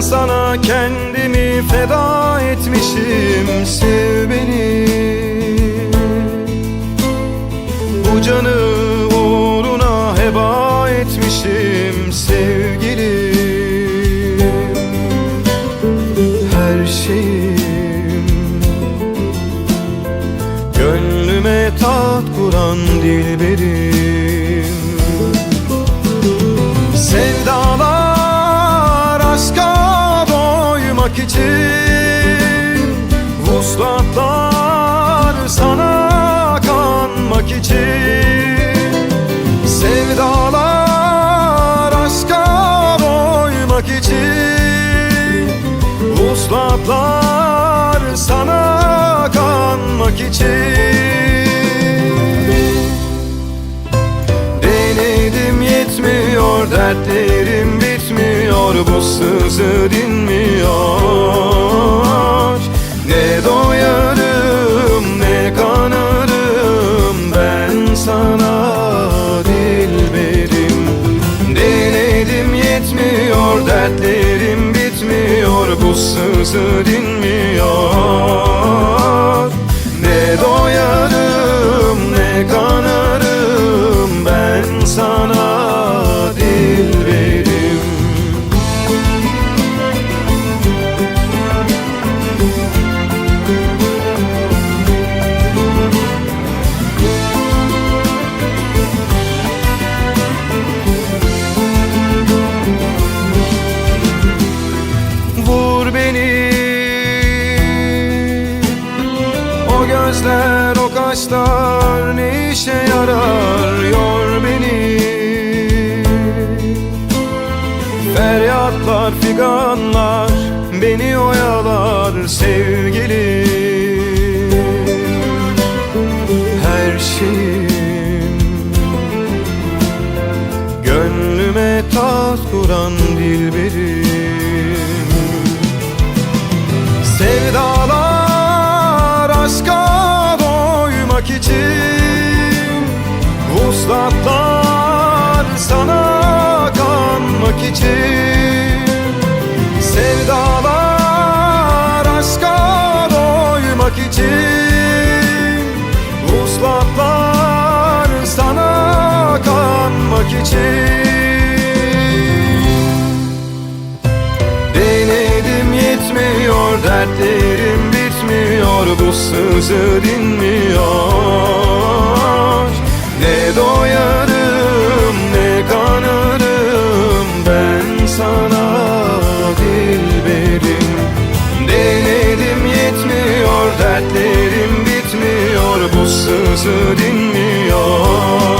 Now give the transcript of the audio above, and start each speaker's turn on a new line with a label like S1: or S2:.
S1: Sana kendimi feda etmişim. Sev beni. Bu canı uğruna heba etmişim. Sevgilim Her şeyim. Gönlüme tat kuran dilberim için Vuslatlar sana kanmak için. Sevdalar aşka doymak için. Vuslatlar sana kanmak için. Denedim yetmiyor dertlerim bitmiyor Bu sızı dinmiyor. Ne doyarım ne kanarım ben sana dilberim Denedim yetmiyor dertlerim bitmiyor Bu sızı dinmiyor O gözler o kaşlar ne işe yarar? Yor beni. Feryatlar figanlar beni oyalar sevgilim Her şeyim Gönlüme tat kuran dilberim doymak için Vuslatlar sana kanmak için Sevdalar aşka doymak için Vuslatlar sana kanmak için Bu sızı dinmiyor. Ne doyarım ne kanarım ben sana dilberim Denedim yetmiyor dertlerim bitmiyor Bu sızı dinmiyor